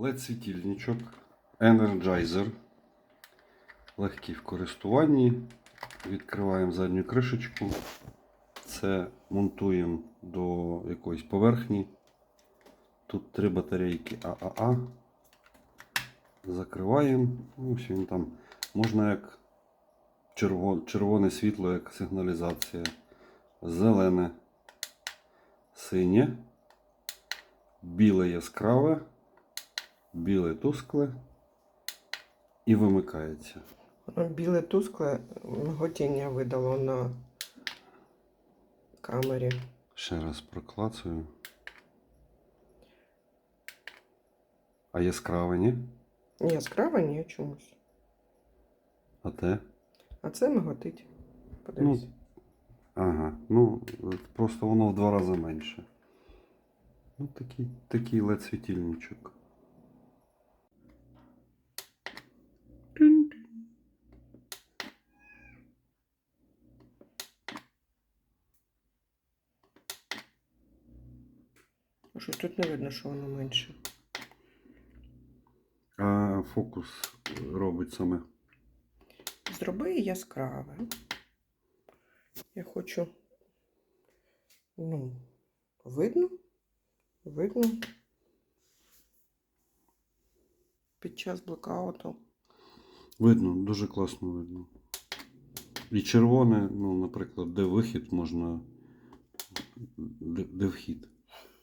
LED світильничок Energizer. Легкий в користуванні. Відкриваємо задню кришечку. Це монтуємо до якоїсь поверхні. Тут три батарейки ААА. Закриваємо. Ну, ось він там. Можна як червоне світло, як сигналізація. Зелене, синє, біле яскраве, біле тускле і вимикається. Біле тускле миготіння видало на камері. Ще раз проклацую. А яскраве, ні? Яскраве, ні чомусь. А те? А це миготить. Подивись. Ага. Ну, просто воно в два рази менше. Ну, такий, такий LED світильничок. Щось тут не видно, що воно менше. А фокус робить саме. Зроби яскраве. Я хочу. Ну, видно? Видно. Під час блокауту. Видно, дуже класно видно. І червоне, ну, наприклад, де вихід можна. Де, де вхід.